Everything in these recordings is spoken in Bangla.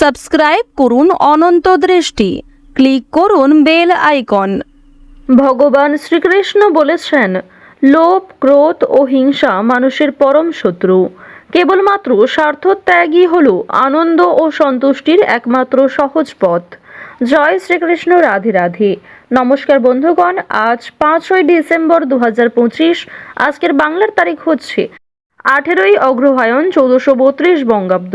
সাবস্ক্রাইব করুন অনন্ত দৃষ্টি। ক্লিক করুন বেল আইকন। ভগবান শ্রীকৃষ্ণ বলেছেন, লোভ, ক্রোধ ও হিংসা মানুষের পরম শত্রু। কেবলমাত্র স্বার্থত্যাগই হল আনন্দ ও সন্তুষ্টির একমাত্র সহজ পথ। জয় শ্রীকৃষ্ণ, রাধে রাধে। নমস্কার বন্ধুগণ, আজ পাঁচই ডিসেম্বর দু আজকের বাংলার তারিখ হচ্ছে আঠেরোই অগ্রহায়ণ চৌদ্দশো বত্রিশ বঙ্গাব্দ।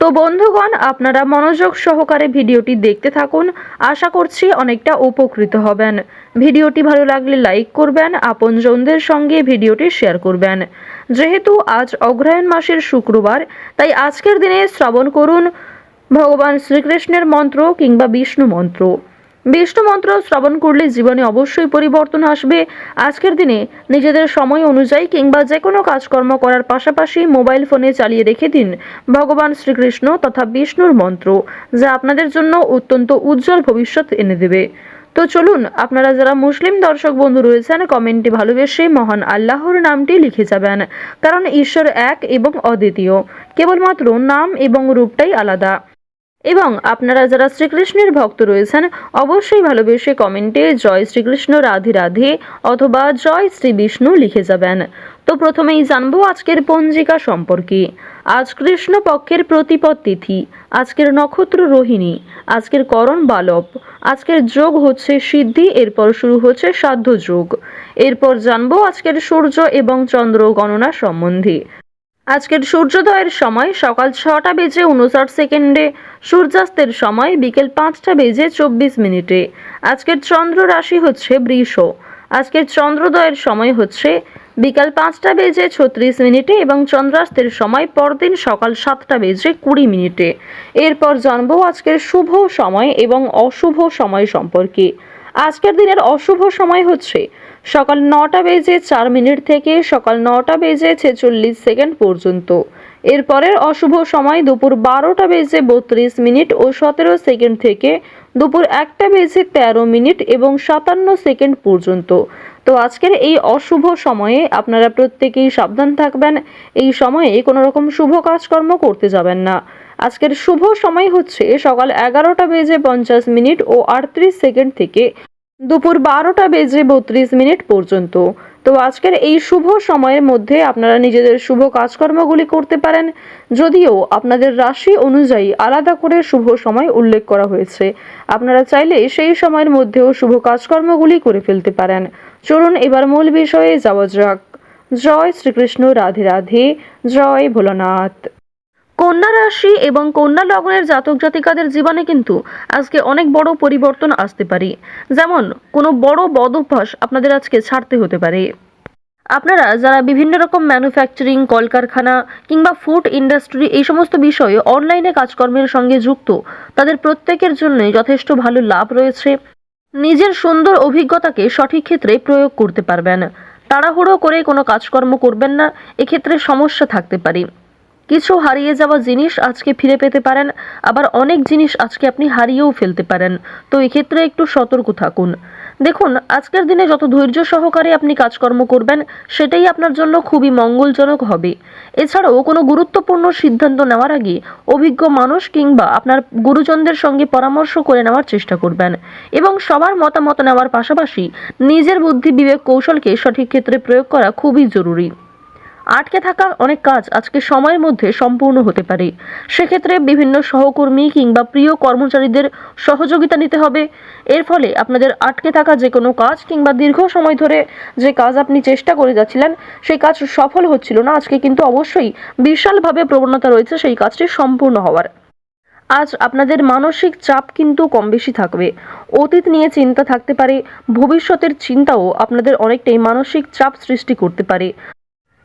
তো বন্ধুগণ, আপনারা মনোযোগ সহকারে ভিডিওটি দেখতে থাকুন। আশা করছি অনেকটা উপকৃত হবেন। ভিডিওটি ভালো লাগলে লাইক করবেন, আপনজনদের সঙ্গে ভিডিওটি শেয়ার করবেন। যেহেতু আজ অগ্রহায়ণ মাসের শুক্রবার, তাই আজকের দিনে শ্রবণ করুন ভগবান শ্রীকৃষ্ণের মন্ত্র কিংবা বিষ্ণু মন্ত্র। বিষ্ণু মন্ত্র শ্রবণ করলে জীবনে অবশ্যই পরিবর্তন আসবে। আজকের দিনে নিজেদের সময় অনুযায়ী কিংবা যে কোনো কাজকর্ম করার পাশাপাশি মোবাইল ফোনে চালিয়ে রেখে দিন ভগবান শ্রীকৃষ্ণ তথা বিষ্ণুর মন্ত্র, যা আপনাদের জন্য অত্যন্ত উজ্জ্বল ভবিষ্যৎ এনে দেবে। তো চলুন, আপনারা যারা মুসলিম দর্শক বন্ধু রয়েছেন, কমেন্টে ভালোবেসে মহান আল্লাহর নামটি লিখে যাবেন। কারণ ঈশ্বর এক এবং অদ্বিতীয়। কেবলমাত্র নাম এবং রূপটাই আলাদা। এবং আপনারা যারা শ্রীকৃষ্ণের ভক্ত রয়েছেন, অবশ্যই ভালোবেসে কমেন্টে জয় শ্রীকৃষ্ণ, রাধে রাধে অথবা জয় শ্রী বিষ্ণু লিখে যাবেন। তো প্রথমেই জানব আজকের পঞ্জিকা সম্পর্কে। আজ কৃষ্ণ পক্ষের প্রতিপদ তিথি, আজকের নক্ষত্র রোহিণী, আজকের করণ বালব আজকের যোগ হচ্ছে সিদ্ধি, এরপর শুরু হচ্ছে সাধ্য যোগ। এরপর জানব আজকের সূর্য এবং চন্দ্র গণনা সম্বন্ধে। আজকের সূর্যোদয়ের সময় সকাল ছটা বেজে উনষাট সেকেন্ডে, সূর্যাস্তের সময় বিকেল পাঁচটা বেজে চব্বিশ মিনিটে। আজকের চন্দ্র রাশি হচ্ছে বৃষ। আজকের চন্দ্রোদয়ের সময় হচ্ছে বিকাল পাঁচটা বেজে ছত্রিশ মিনিটে এবং চন্দ্রাস্তের সময় পরদিন সকাল সাতটা বেজে কুড়ি মিনিটে। এরপর জানব আজকের শুভ সময় এবং অশুভ সময় সম্পর্কে। আজকের দিনের অশুভ সময় হচ্ছে সকাল নটা বেজে চার মিনিট থেকে সকাল নটা বেজে ছেচল্লিশ সেকেন্ড পর্যন্ত। এরপরের অশুভ সময় দুপুর বারোটা বেজে বত্রিশ মিনিট ও সতেরো সেকেন্ড থেকে দুপুর একটা বেজে তেরো মিনিট এবং সাতান্ন সেকেন্ড পর্যন্ত। তো আজকের এই অশুভ সময়ে আপনারা প্রত্যেকেই সাবধান থাকবেন। এই সময়ে কোনো রকম শুভ কাজকর্ম করতে যাবেন না। আজকের শুভ সময় হচ্ছে সকাল এগারোটা বেজে পঞ্চাশ মিনিট ও আটত্রিশ সেকেন্ড থেকে দুপুর বারোটা বেজে বত্রিশ মিনিট পর্যন্ত। তো আজকের এই শুভ সময়ের মধ্যে আপনারা নিজেদের শুভ কাজকর্মগুলি করতে পারেন, যদিও আপনাদের রাশি অনুযায়ী আলাদা করে শুভ সময় উল্লেখ করা হয়েছে। আপনারা চাইলে সেই সময়ের মধ্যেও শুভ কাজকর্মগুলি করে ফেলতে পারেন। চলুন এবার মূল বিষয়ে যাওয়া যাক। জয় শ্রীকৃষ্ণ, রাধে রাধে। জয় ভোলানাথ। কন্যা রাশি এবং কন্যা লগ্নের জাতক জাতিকাদের জীবনে কিন্তু আজকে অনেক বড় পরিবর্তন আসতে পারে। যেমন, কোনো বড় বদ অভ্যাস আপনাদের আজকে ছাড়তে হতে পারে। আপনারা যারা বিভিন্ন রকম ম্যানুফ্যাকচারিং কলকারখানা কিংবা ফুড ইন্ডাস্ট্রি এই সমস্ত বিষয়ে অনলাইনে কাজকর্মের সঙ্গে যুক্ত, তাদের প্রত্যেকের জন্যই যথেষ্ট ভালো লাভ রয়েছে। নিজের সুন্দর অভিজ্ঞতাকে সঠিক ক্ষেত্রে প্রয়োগ করতে পারবেন। তাড়াহুড়ো করে কোনো কাজকর্ম করবেন না, এক্ষেত্রে সমস্যা থাকতে পারে। কিছু হারিয়ে যাওয়া জিনিস আজকে ফিরে পেতে পারেন, আবার অনেক জিনিস আজকে আপনি হারিয়েও ফেলতে পারেন। তো এক্ষেত্রে একটু সতর্ক থাকুন। দেখুন, আজকের দিনে যত ধৈর্য সহকারে আপনি কাজকর্ম করবেন, সেটাই আপনার জন্য খুবই মঙ্গলজনক হবে। এছাড়াও কোনো গুরুত্বপূর্ণ সিদ্ধান্ত নেওয়ার আগে অভিজ্ঞ মানুষ কিংবা আপনার গুরুজনদের সঙ্গে পরামর্শ করে নেওয়ার চেষ্টা করবেন এবং সবার মতামত নেওয়ার পাশাপাশি নিজের বুদ্ধি বিবেক কৌশলকে সঠিক ক্ষেত্রে প্রয়োগ করা খুবই জরুরি। আটকে থাকা অনেক কাজ আজকে সময়ের মধ্যে সম্পূর্ণ হতে পারে। সেক্ষেত্রে বিভিন্ন সহকর্মী কিংবা প্রিয় কর্মচারীদের সহযোগিতা নিতে হবে। এর ফলে আপনাদের আটকে থাকা যে কোনো কাজ কিংবা দীর্ঘ সময় ধরে যে কাজ আপনি চেষ্টা করে যাচ্ছিলেন, সেই কাজ সফল হচ্ছিল না। আজকে কিন্তু অবশ্যই বিশালভাবে প্রবণতা রয়েছে সেই কাজটি সম্পূর্ণ হওয়ার। আজ আপনাদের মানসিক চাপ কিন্তু কম বেশি থাকবে। অতীত নিয়ে চিন্তা থাকতে পারে, ভবিষ্যতের চিন্তাও আপনাদের অনেকটাই মানসিক চাপ সৃষ্টি করতে পারে।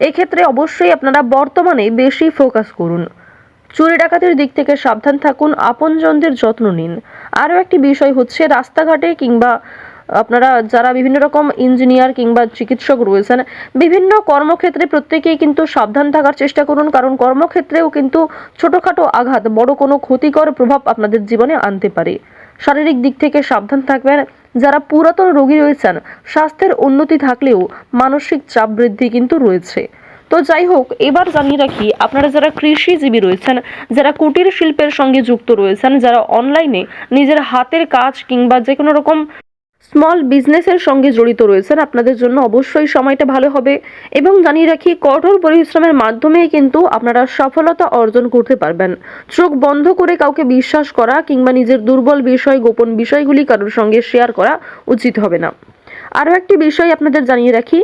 এক্ষেত্রে অবশ্যই আপনারা বর্তমানে বেশি ফোকাস করুন। চুরি ডাকাতির দিক থেকে সাবধান থাকুন, আপনজনদের যত্ন নিন। আরও একটি বিষয় হচ্ছে রাস্তাঘাটে কিংবা আপনারা যারা বিভিন্ন রকম ইঞ্জিনিয়ার কিংবা চিকিৎসক রয়েছেন, বিভিন্ন কর্মক্ষেত্রে প্রত্যেকেই কিন্তু সাবধান থাকার চেষ্টা করুন, কারণ কর্মক্ষেত্রেও কিন্তু ছোটোখাটো আঘাত বড় কোনো ক্ষতিকর প্রভাব আপনাদের জীবনে আনতে পারে। শারীরিক দিক থেকে সাবধান থাকবেন যারা পুরাতন রোগী রয়েছেন, স্বাস্থ্যের উন্নতি থাকলেও মানসিক চাপ বৃদ্ধি কিন্তু রয়েছে। তো যাই হোক, এবার জানিয়ে রাখি, আপনারা যারা কৃষিজীবী রয়েছেন, যারা কুটির শিল্পের সঙ্গে যুক্ত রয়েছেন, যারা অনলাইনে নিজের হাতের কাজ কিংবা যে কোনো রকম স্মল বিজনেসের সঙ্গে জড়িত রয়েছেন। আপনাদের জন্য অবশ্যই সময়টা ভালো হবে এবং জানিয়ে রাখি, কঠোর পরিশ্রমের মাধ্যমে কিন্তু আপনারা সফলতা অর্জন করতে পারবেন। চোখ বন্ধ করে কাউকে বিশ্বাস করা কিংবা নিজের দুর্বল বিষয়, গোপন বিষয়গুলি কারোর সঙ্গে শেয়ার করা উচিত হবে না। আরও একটি বিষয় আপনাদের জানিয়ে রাখি,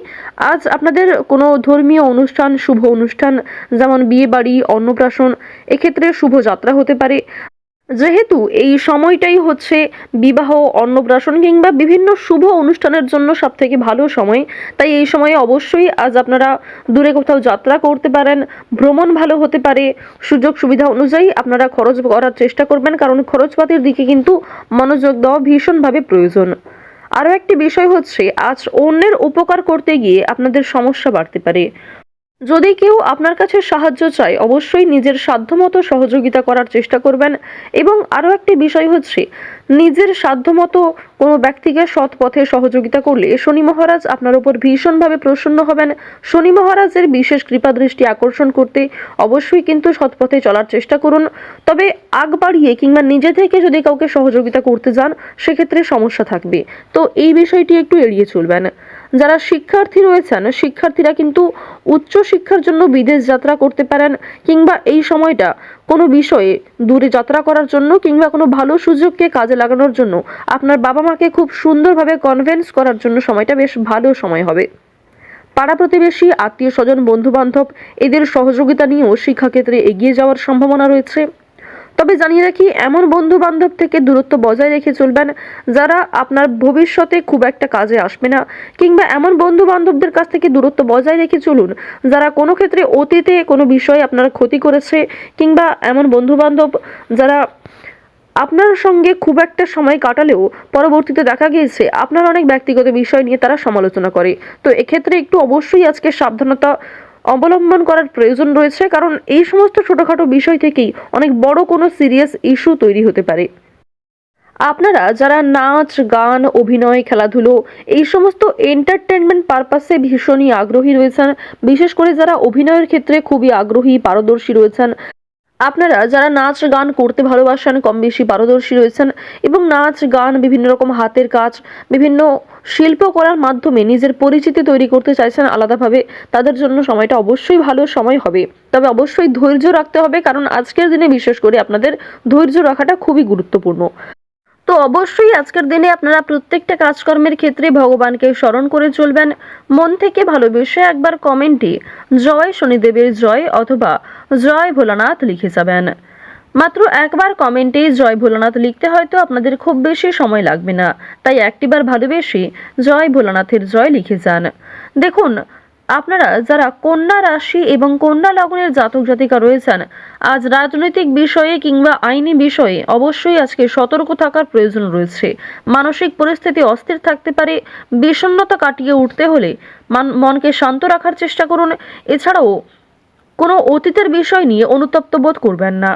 আজ আপনাদের কোনো ধর্মীয় অনুষ্ঠান, শুভ অনুষ্ঠান, যেমন বিয়ে বাড়ি, অন্নপ্রাশন, এক্ষেত্রে শুভ যাত্রা হতে পারে। যেহেতু এই সময়টাই হচ্ছে বিবাহ, অন্নপ্রাশন কিংবা বিভিন্ন শুভ অনুষ্ঠানের জন্য সব থেকে ভালো সময়। তাই এই সময়ে অবশ্যই আজ আপনারা দূরে কোথাও যাত্রা করতে পারেন, ভ্রমণ ভালো হতে পারে। সুযোগ সুবিধা অনুযায়ী আপনারা খরচ করার চেষ্টা করবেন, কারণ খরচপাতির দিকে কিন্তু মনোযোগ দেওয়া ভীষণভাবে প্রয়োজন। আরও একটি বিষয় হচ্ছে, আজ অন্যের উপকার করতে গিয়ে আপনাদের সমস্যা বাড়তে পারে। যদি কেউ আপনার কাছে সাহায্য চায়, অবশ্যই নিজের সাধ্যমতো সহযোগিতা করার চেষ্টা করবেন। এবং আরও একটি বিষয় হচ্ছে, নিজের সাধ্যমতো কোনো ব্যক্তিকে সৎ পথে সহযোগিতা করলে শনি মহারাজ আপনার উপর ভীষণভাবে প্রসন্ন হবেন। শনি মহারাজের বিশেষ কৃপা দৃষ্টি আকর্ষণ করতে অবশ্যই কিন্তু সৎ পথে চলার চেষ্টা করুন। তবে আগ বাড়িয়ে কিংবা নিজে থেকে যদি কাউকে সহযোগিতা করতে যান, সেক্ষেত্রে সমস্যা থাকবে। তো এই বিষয়টি একটু এড়িয়ে চলবেন। যারা শিক্ষার্থী রয়েছেন, শিক্ষার্থীরা কিন্তু উচ্চ শিক্ষার জন্য বিদেশ যাত্রা করতে পারেন কিংবা এই সময়টা কোনো বিষয়ে দূরে যাত্রা করার জন্য কিংবা কোনো ভালো সুযোগকে কাজে লাগানোর জন্য আপনার বাবা মাকে খুব সুন্দরভাবে কনভেন্স করার জন্য সময়টা বেশ ভালো সময় হবে। পাড়া প্রতিবেশী, আত্মীয় স্বজন বন্ধু বান্ধব এদের সহযোগিতা নিয়েও শিক্ষাক্ষেত্রে এগিয়ে যাওয়ার সম্ভাবনা রয়েছে। তবে জানিয়ে রাখি, এমন বন্ধু বান্ধব থেকে দূরত্ব বজায় রেখে চলবেন যারা আপনার ভবিষ্যতে খুব একটা কাজে আসবে না। কিংবা এমন বন্ধু বান্ধবদের কাছ থেকে দূরত্ব বজায় রেখে চলুন যারা কোনো ক্ষেত্রে অতীতে কোনো বিষয়ে আপনার ক্ষতি করেছে, কিংবা এমন বন্ধু বান্ধব যারা আপনার সঙ্গে খুব একটা সময় কাটালেও পরবর্তীতে দেখা গিয়েছে, আপনার অনেক ব্যক্তিগত বিষয় নিয়ে তারা সমালোচনা করে। তো এক্ষেত্রে একটু অবশ্যই আজকে সাবধানতা অবলম্বন করার প্রয়োজন রয়েছে, কারণ এই সমস্ত ছোটখাটো বিষয় থেকেই অনেক বড় কোনো সিরিয়াস ইস্যু তৈরি হতে পারে। আপনারা যারা নাচ, গান, অভিনয়, খেলাধুলো এই সমস্ত এন্টারটেনমেন্ট পারপাসে ভীষণই আগ্রহী রয়েছেন, বিশেষ করে যারা অভিনয়ের ক্ষেত্রে খুবই আগ্রহী, পারদর্শী রয়েছেন আপনারা যারা নাচ গান করতে ভালোবাসেন, কম বেশি পারদর্শী রয়েছেন এবং নাচ গান বিভিন্ন রকম হাতের কাজ, বিভিন্ন শিল্প করার মাধ্যমে নিজের পরিচিতি তৈরি করতে চাইছেন আলাদাভাবে, তাদের জন্য সময়টা অবশ্যই ভালো সময় হবে। তবে অবশ্যই ধৈর্য রাখতে হবে, কারণ আজকের দিনে বিশেষ করে আপনাদের ধৈর্য রাখাটা খুবই গুরুত্বপূর্ণ। তো অবশ্যই আজকের দিনে আপনারা প্রত্যেকটা কাজকর্মের ক্ষেত্রে ভগবানকে স্মরণ করে চলবেন। মন থেকে ভালোবেসে একবার কমেন্টে, জয় শনিদেবের জয় অথবা জয় ভোলানাথ লিখে যাবেন। মাত্র একবার কমেন্টে জয় ভোলানাথ লিখতে হয়তো আপনাদের খুব বেশি সময় লাগবে না। তাই একটিবার ভালোবেসে জয় ভোলানাথের জয় লিখে যান। দেখুন, আপনারা যারা কন্যা রাশি এবং কন্যা লগ্নের জাতক জাতিকা রয়েছেন, আজ রাজনৈতিক বিষয়ে কিংবা আইনি বিষয়ে অবশ্যই আজকে সতর্ক থাকার প্রয়োজন রয়েছে। মানসিক পরিস্থিতি অস্থির থাকতে পারে, বিষণ্ণতা কাটিয়ে উঠতে হলে মান- মনকে শান্ত রাখার চেষ্টা করুন। এছাড়াও কোনো অতীতের বিষয় নিয়ে অনুতপ্ত বোধ করবেন না।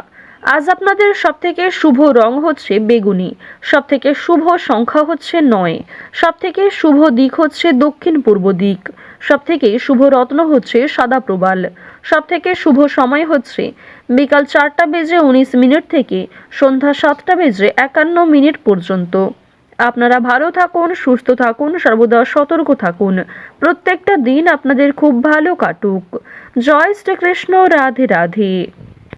আজ আপনাদের সবথেকে শুভ রং হচ্ছে বেগুনি, সবথেকে শুভ সংখ্যা হচ্ছে নয়, সবথেকে শুভ দিক হচ্ছে দক্ষিণ পূর্ব দিক, সবথেকে শুভ রত্ন হচ্ছে সাদা প্রবাল সবথেকে শুভ সময় হচ্ছে বিকাল চারটা বেজে উনিশ মিনিট থেকে সন্ধ্যা সাতটা বেজে একান্ন মিনিট পর্যন্ত। আপনারা ভালো থাকুন, সুস্থ থাকুন, সর্বদা সতর্ক থাকুন। প্রত্যেকটা দিন আপনাদের খুব ভালো কাটুক। জয় শ্রীকৃষ্ণ, রাধে রাধে।